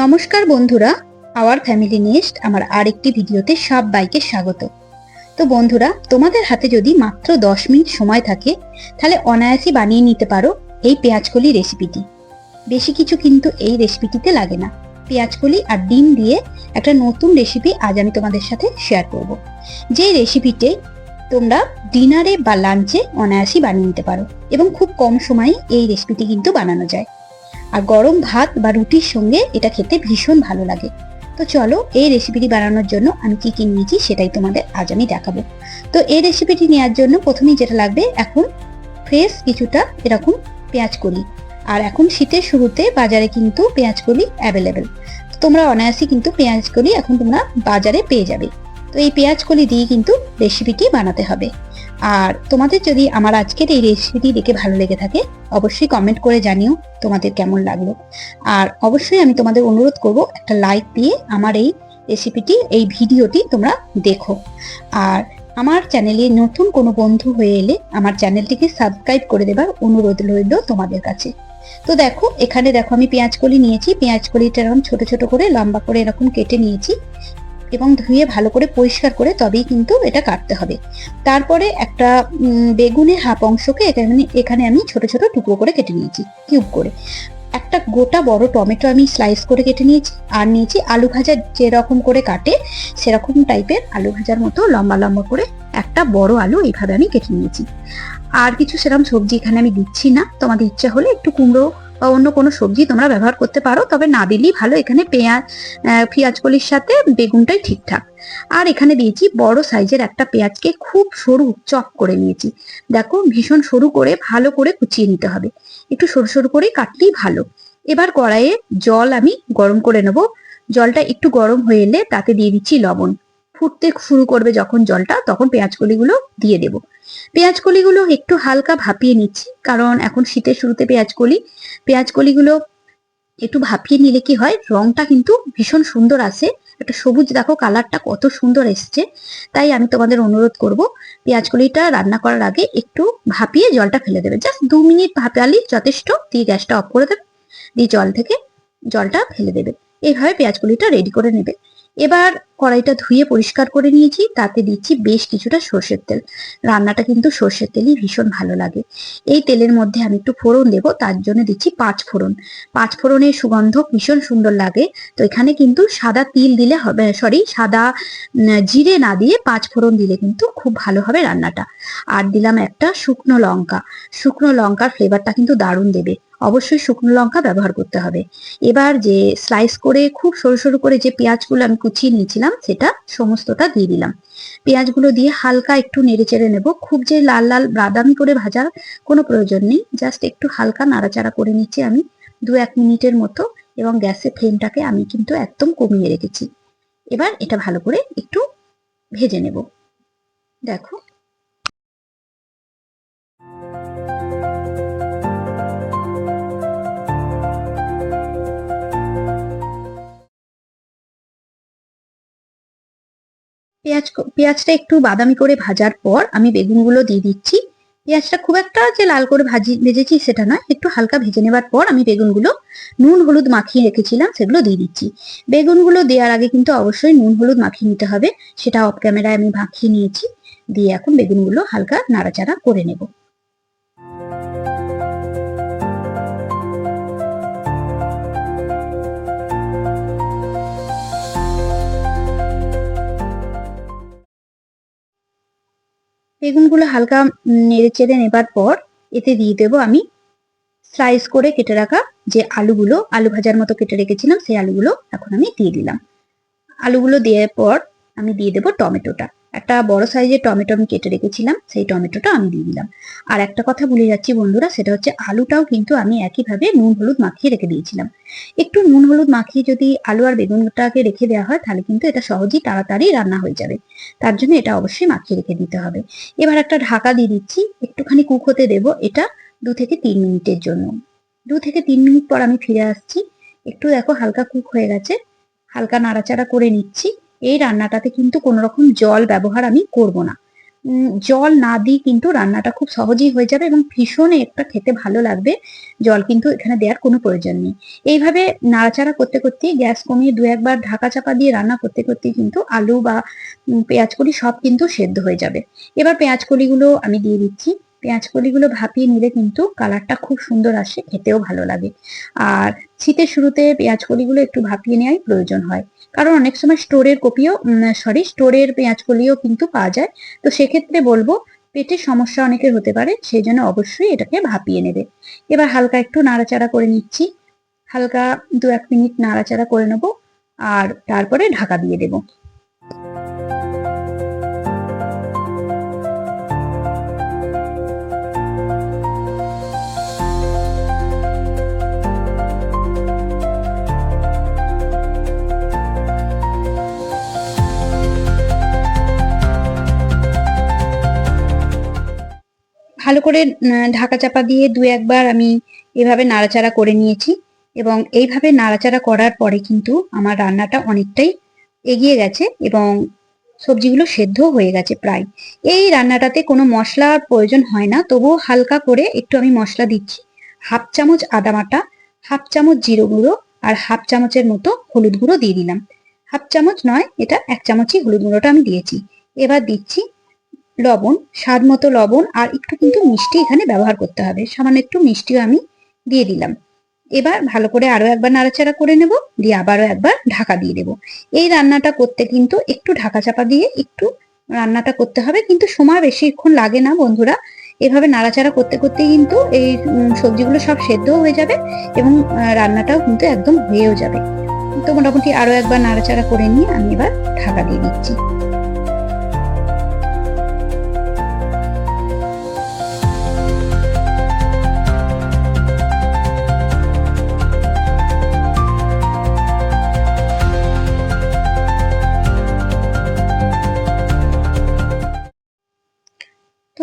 নমস্কার বন্ধুরা our family nest আমার আরেকটি ভিডিওতে সব বাইকে স্বাগত। তো বন্ধুরা, তোমাদের হাতে যদি মাত্র দশ মিনিট সময় থাকে, তাহলে অনায়াসে বানিয়ে নিতে পারো এই পেঁয়াজকলি রেসিপিটি। বেশি কিছু কিন্তু এই রেসিপিটিতে লাগে না। পেঁয়াজকলি আর ডিম দিয়ে একটা নতুন রেসিপি আজ আমি তোমাদের সাথে শেয়ার করব। যে রেসিপিতে তোমরা ডিনারে বা লাঞ্চে অনায়াসই বানিয়ে নিতে পারো এবং খুব কম সময়ে এই রেসিপিটি কিন্তু বানানো যায়। আর গরম ভাত বা রুটির সঙ্গে এটা খেতে ভীষণ ভালো লাগে। তো চলো এই রেসিপিটি বানানোর জন্য আমি কি কি নিয়েছি সেটাই তোমাদের আজ আমি দেখাবো। তো এই রেসিপিটি নেওয়ার জন্য প্রথমেই যেটা লাগবে এখন ফ্রেশ কিছুটা এরকম পেঁয়াজ কলি। আর এখন শীতের শুরুতে বাজারে কিন্তু পেঁয়াজ কলি অ্যাভেলেবেল তোমরা অনায়াসই কিন্তু পেঁয়াজ কলি এখন তোমরা বাজারে পেয়ে যাবে। তো এই পেঁয়াজ কলি দিয়ে কিন্তু রেসিপিটি বানাতে হবে। আর তোমাদের যদি আমার আজকের এই রেসিপিটি দেখে ভালো লেগে থাকে, অবশ্যই কমেন্ট করে জানিও তোমাদের কেমন লাগল। আর অবশ্যই আমি তোমাদের অনুরোধ করব একটা লাইক দিয়ে আমার এই রেসিপিটি এই ভিডিওটি তোমরা দেখো। আর আমার চ্যানেলে নতুন কোনো বন্ধু হয়ে এলে আমার চ্যানেলটিকে সাবস্ক্রাইব করে দেবার অনুরোধ রইল তোমাদের কাছে। তো দেখো, এখানে দেখো আমি পেঁয়াজকলি নিয়েছি। পেঁয়াজ কলিটা এরকম ছোট ছোট করে লম্বা করে এরকম কেটে নিয়েছি। এবং ধুয়ে ভালো করে পরিষ্কার করে তবেই কিন্তু এটা কাটতে হবে। তারপরে একটা বেগুনের হাফ অংশকে এখানে এখানে আমি ছোট ছোট টুকরো করে কেটে নিয়েছি, কিউব করে। একটা গোটা বড় টমেটো আমি স্লাইস করে কেটে নিয়েছি আর নিয়েছি আলু ভাজা যেরকম করে কাটে সেরকম টাইপের আলু ভাজার মতো লম্বা লম্বা করে একটা বড় আলু এইভাবে আমি কেটে নিয়েছি। আর কিছু সেরকম সবজি এখানে আমি দিচ্ছি না। তোমাদের ইচ্ছা হলে একটু কুমড়ো বা অন্য কোনো সবজি তোমরা ব্যবহার করতে পারো তবে না দিলেই ভালো। এখানে পেঁয়াজ আহ, পেঁয়াজ কলির সাথে বেগুনটাই ঠিকঠাক। আর এখানে দিয়েছি বড় সাইজের একটা পেঁয়াজকে খুব সরু চপ করে নিয়েছি। দেখো ভীষণ সরু করে ভালো করে কুচিয়ে নিতে হবে। একটু সরু সরু করে কাটলেই ভালো। এবার কড়াইয়ে জল আমি গরম করে নেব। জলটা একটু গরম হয়ে এলে তাতে দিয়ে দিচ্ছি লবণ। ফুটতে শুরু করবে যখন জলটা তখন পেঁয়াজ কলিগুলো দিয়ে দেব। পেঁয়াজ কলিগুলো একটু হালকা ভাপিয়ে নিচ্ছি, কারণ এখন শীতের শুরুতে পেঁয়াজ কলি পেঁয়াজ কলিগুলো একটু ভাপিয়ে নিলে কি হয়, রংটা কিন্তু ভীষণ সুন্দর আসে। একটা সবুজ, দেখো কালারটা কত সুন্দর এসছে। তাই আমি তোমাদের অনুরোধ করব পেঁয়াজ কলিটা রান্না করার আগে একটু ভাপিয়ে জলটা ফেলে দেবে। জাস্ট দু মিনিট ভাপালি যথেষ্ট, দিয়ে গ্যাসটা অফ করে দেবে, দিয়ে জল থেকে জলটা ফেলে দেবে। এইভাবে পেঁয়াজ কলিটা রেডি করে নেবে। এবার কড়াইটা ধুয়ে পরিষ্কার করে নিয়েছি, তাতে দিচ্ছি বেশ কিছুটা সর্ষের তেল। রান্নাটা কিন্তু সর্ষের তেলই ভীষণ ভালো লাগে। এই তেলের মধ্যে আমি একটু ফোড়ন দেবো, তার জন্য দিচ্ছি পাঁচ ফোড়ন। পাঁচ ফোড়নের সুগন্ধ ভীষণ সুন্দর লাগে, তো এখানে কিন্তু সাদা তিল দিলে হবে সরি সাদা জিরে না দিয়ে পাঁচ ফোড়ন দিলে কিন্তু খুব ভালো হবে রান্নাটা। আর দিলাম একটা শুকনো লঙ্কা। শুকনো লঙ্কার ফ্লেভারটা কিন্তু দারুণ দেবে। অবশ্যই শুকনো লঙ্কা ব্যবহার করতে হবে। এবার যে স্লাইস করে খুব সরু সরু করে যে পেঁয়াজগুলো আমি কুচিয়ে নিয়েছিলাম, সেটা সমস্তটা দিয়ে দিলাম। পেঁয়াজগুলো দিয়ে হালকা একটু নেড়ে চেড়ে নেব। খুব যে লাল লাল বাদামি করে ভাজার কোনো প্রয়োজন নেই। জাস্ট একটু হালকা নাড়াচাড়া করে নিচ্ছি আমি দু এক মিনিটের মতো এবং গ্যাসের ফ্লেমটাকে আমি কিন্তু একদম কমিয়ে রেখেছি। এবার এটা ভালো করে একটু ভেজে নেব। দেখো পেঁয়াজ পেঁয়াজটা একটু বাদামি করে ভাজার পর আমি বেগুনগুলো দিয়ে দিচ্ছি। পেঁয়াজটা খুব একটা যে লাল করে ভাজি, ভেজেছি সেটা নয়, একটু হালকা ভেজে নেবার পর আমি বেগুনগুলো নুন হলুদ মাখিয়ে রেখেছিলাম, সেগুলো দিয়ে দিচ্ছি। বেগুনগুলো দেওয়ার আগে কিন্তু অবশ্যই নুন হলুদ মাখিয়ে নিতে হবে, সেটা অফ ক্যামেরায় আমি মাখিয়ে নিয়েছি, দিয়ে এখন বেগুনগুলো হালকা নাড়াচাড়া করে নেব। বেগুনগুলো হালকা নেড়ে চেড়ে নেবার পর এতে দিয়ে দেবো আমি স্লাইস করে কেটে রাখা যে আলুগুলো, আলু ভাজার মতো কেটে রেখেছিলাম, সেই আলুগুলো এখন আমি দিয়ে দিলাম। আলুগুলো দেওয়ার পর আমি দিয়ে দেবো টমেটোটা। একটা বড় সাইজের টমেটো আমি কেটে রেখেছিলাম, সেই টমেটোটা আমি দিয়ে দিলাম। আর একটা কথা ভুলে যাচ্ছি বন্ধুরা, সেটা হচ্ছে আলুটাও কিন্তু আমি একইভাবে নুন হলুদ মাখিয়ে রেখে দিয়েছিলাম। একটু নুন হলুদ মাখিয়ে যদি আলু আর বেগুনটাকে রেখে দেওয়া হয়, তাহলে কিন্তু এটা সহজেই তাড়াতাড়ি রান্না হয়ে যাবে। তার জন্য এটা অবশ্যই মাখিয়ে রেখে দিতে হবে। এবার একটা ঢাকা দিয়ে দিচ্ছি, একটুখানি কুক হতে দেবো এটা দু থেকে তিন মিনিটের জন্য। দু থেকে তিন মিনিট পর আমি ফিরে আসছি। একটু দেখো হালকা কুক হয়ে গেছে। হালকা নাড়াচাড়া করে নিচ্ছি। এই রান্নাটাতে কিন্তু কোনো রকম জল ব্যবহার আমি করব না। জল না দিই কিন্তু রান্নাটা খুব সহজেই হয়ে যাবে এবং ভীষণ একটা খেতে ভালো লাগবে। জল কিন্তু এখানে দেওয়ার কোনো প্রয়োজন নেই। এইভাবে নাড়াচাড়া করতে করতে, গ্যাস কমিয়ে দু একবার ঢাকা চাপা দিয়ে রান্না করতে করতে কিন্তু আলু বা পেঁয়াজ কলি সব কিন্তু সেদ্ধ হয়ে যাবে। এবার পেঁয়াজ কলিগুলো আমি দিয়ে দিচ্ছি। পেঁয়াজ কলিগুলো ভাপিয়ে নিলে কিন্তু কালারটা খুব সুন্দর আসে, খেতেও ভালো লাগে। আর শীতের শুরুতে পেঁয়াজ কলিগুলো একটু ভাপিয়ে নেওয়াই প্রয়োজন হয়। কারণ অনেক সময় স্টোরের কপিও সরি স্টোরের পেঁয়াজ কলিও কিন্তু পাওয়া যায়। তো সেক্ষেত্রে বলব, পেটের সমস্যা অনেকের হতে পারে সেই জন্য অবশ্যই এটাকে ভাপিয়ে নেবে। এবার হালকা একটু নাড়াচাড়া করে নিচ্ছি। হালকা দু এক মিনিট নাড়াচাড়া করে নেব, আর তারপরে ঢাকা দিয়ে দেবো। ভালো করে ঢাকা চাপা দিয়ে দু একবার আমি এভাবে নাড়াচাড়া করে নিয়েছি এবং এইভাবে নাড়াচাড়া করার পরে কিন্তু আমার রান্নাটা অনেকটাই এগিয়ে গেছে এবং সবজিগুলো সেদ্ধ হয়ে গেছে প্রায়। এই রান্নাটাতে কোনো মশলার প্রয়োজন হয় না, তবুও হালকা করে একটু আমি মশলা দিচ্ছি। হাফ চামচ আদা বাটা, হাফ চামচ জিরো গুঁড়ো আর হাফ চামচের মতো হলুদ গুঁড়ো দিয়ে দিলাম। হাফ চামচ নয়, এটা এক চামচই হলুদ গুঁড়োটা আমি দিয়েছি। এবার দিচ্ছি লবণ, স্বাদ মতো লবণ আর একটু কিন্তু মিষ্টি এখানে ব্যবহার করতে হবে। সামান্য একটু মিষ্টিও আমি দিয়ে দিলাম। এবার ভালো করে আরও একবার নাড়াচাড়া করে নেব, দিয়ে আবারও একবার ঢাকা দিয়ে দেব। এই রান্নাটা করতে কিন্তু একটু ঢাকা চাপা দিয়ে একটু রান্নাটা করতে হবে, কিন্তু সময় বেশিক্ষণ লাগে না বন্ধুরা। এভাবে নাড়াচাড়া করতে করতে কিন্তু এই সবজিগুলো সব সেদ্ধ হয়ে যাবে এবং রান্নাটাও কিন্তু একদম হয়েও যাবে। তো মোটামুটি আরও একবার নাড়াচাড়া করে নিয়ে আমি এবার ঢাকা দিয়ে দিচ্ছি।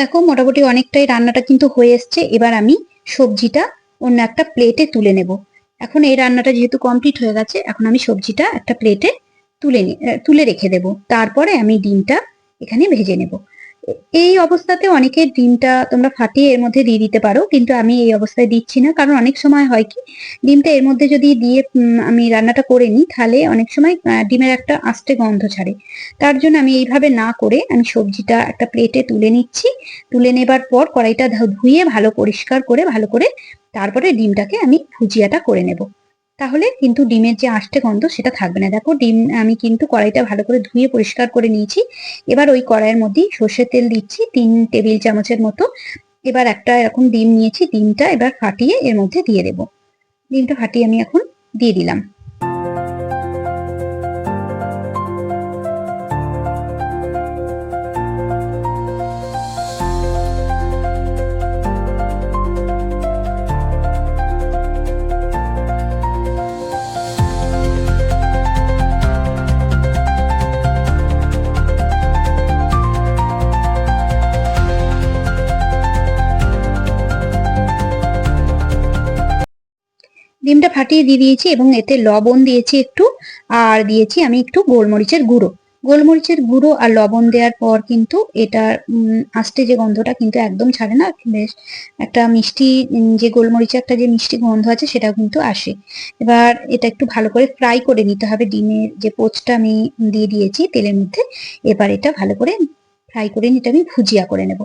দেখো মোটামুটি অনেকটাই রান্নাটা কিন্তু হয়ে এসছে। এবার আমি সবজিটা অন্য একটা প্লেটে তুলে নেব। এখন এই রান্নাটা যেহেতু কমপ্লিট হয়ে গেছে, এখন আমি সবজিটা একটা প্লেটে তুলে তুলে রেখে দেব। তারপরে আমি ডিমটা এখানে ভেজে নেব। এই অবস্থাতে অনেকে ডিমটা তোমরা ফাটিয়ে এর মধ্যে দিয়ে দিতে পারো, কিন্তু আমি এই অবস্থায় দিচ্ছি না। কারণ অনেক সময় হয় কি, ডিমটা এর মধ্যে যদি দিয়ে আমি রান্নাটা করে নিই, তাহলে অনেক সময় ডিমের একটা আস্তে গন্ধ ছাড়ে। তার জন্য আমি এইভাবে না করে আমি সবজিটা একটা প্লেটে তুলে নিচ্ছি। তুলে নেবার পর কড়াইটা ধুয়ে ভালো পরিষ্কার করে, ভালো করে তারপরে ডিমটাকে আমি ভুজিয়াটা করে নেব। তাহলে কিন্তু ডিমের যে আষ্টে গন্ধ সেটা থাকবে না। দেখো ডিম আমি কিন্তু কড়াইটা ভালো করে ধুয়ে পরিষ্কার করে নিয়েছি। এবার ওই কড়াইয়ের মধ্যেই সর্ষের তেল দিচ্ছি, তিন টেবিল চামচের মতো। এবার একটা এরকম ডিম নিয়েছি, ডিমটা এবার ফাটিয়ে এর মধ্যে দিয়ে দেব। ডিমটা ফাটিয়ে আমি এখন দিয়ে দিলাম। ডিমটা ফাটিয়ে দিয়ে দিয়েছি এবং এতে লবণ দিয়েছি একটু, আর দিয়েছি আমি একটু গোলমরিচের গুঁড়ো। গোলমরিচের গুঁড়ো আর লবণ দেওয়ার পর কিন্তু এটার আস্তে যে গন্ধটা কিন্তু একদম ছাড়ে না, বেশ একটা মিষ্টি যে গোলমরিচের একটা যে মিষ্টি গন্ধ আছে সেটাও কিন্তু আসে। এবার এটা একটু ভালো করে ফ্রাই করে নিতে হবে ডিমের যে পোচটা আমি দিয়ে দিয়েছি তেলের মধ্যে, এবার এটা ভালো করে ফ্রাই করে নিতে আমি ভুজিয়া করে নেব।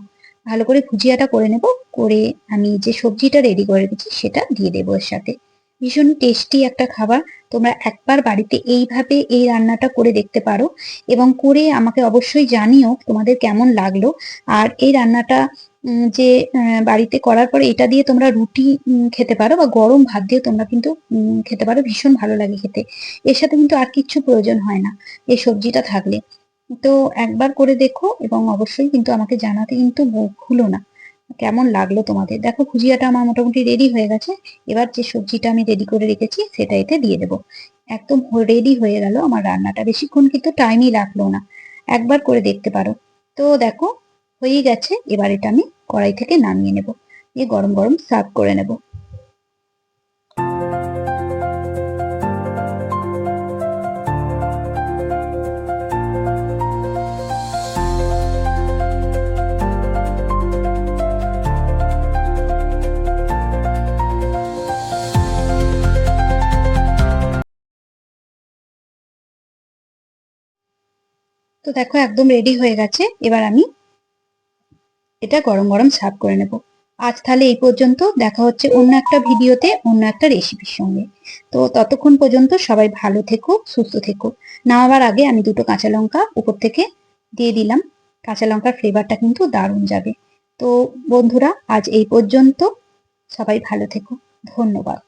ভালো করে ভুজিয়াটা করে নেব, করে আমি যে সবজিটা রেডি করে রেখেছি সেটা দিয়ে দেবো এর সাথে। ভীষণ টেস্টি একটা খাবার। তোমরা একবার বাড়িতে এইভাবে এই রান্নাটা করে দেখতে পারো এবং করে আমাকে অবশ্যই জানিও তোমাদের কেমন লাগল। আর এই রান্নাটা যে বাড়িতে করার পরে এটা দিয়ে তোমরা রুটি খেতে পারো বা গরম ভাত দিয়ে তোমরা কিন্তু খেতে পারো, ভীষণ ভালো লাগে খেতে। এর সাথে কিন্তু আর কিচ্ছু প্রয়োজন হয় না, এই সবজিটা থাকলে। তো একবার করে দেখো এবং অবশ্যই কিন্তু আমাকে জানাতে কিন্তু ভুলো না। কেমন লাগল তোমাদের? দেখো ভুজিয়াটা আমার মোটামুটি রেডি হয়ে গেছে। এবার যে সবজিটা আমি রেডি করে রেখেছি, সেটা এতে দিয়ে দেবো। একদম রেডি হয়ে গেল আমার রান্নাটা। বেশিক্ষণ কিন্তু টাইমই লাগল না। একবার করে দেখতে পারো। তো দেখো হয়ে গেছে। এবার এটা আমি কড়াই থেকে নামিয়ে নেব। দিয়ে গরম গরম সার্ভ করে নেব। তো দেখো একদম রেডি হয়ে গেছে। এবার আমি এটা গরম গরম সার্ভ করে নেব। আজ তাহলে এই পর্যন্ত দেখা হচ্ছে অন্য একটা ভিডিওতে অন্য একটা রেসিপির সঙ্গে। তো ততক্ষণ পর্যন্ত সবাই ভালো থেকো, সুস্থ থেকো। নামাবার আগে আমি দুটো কাঁচা লঙ্কা উপর থেকে দিয়ে দিলাম। কাঁচা লঙ্কার ফ্লেভারটা কিন্তু দারুণ যাবে। তো বন্ধুরা, আজ এই পর্যন্ত সবাই ভালো থেকো। ধন্যবাদ।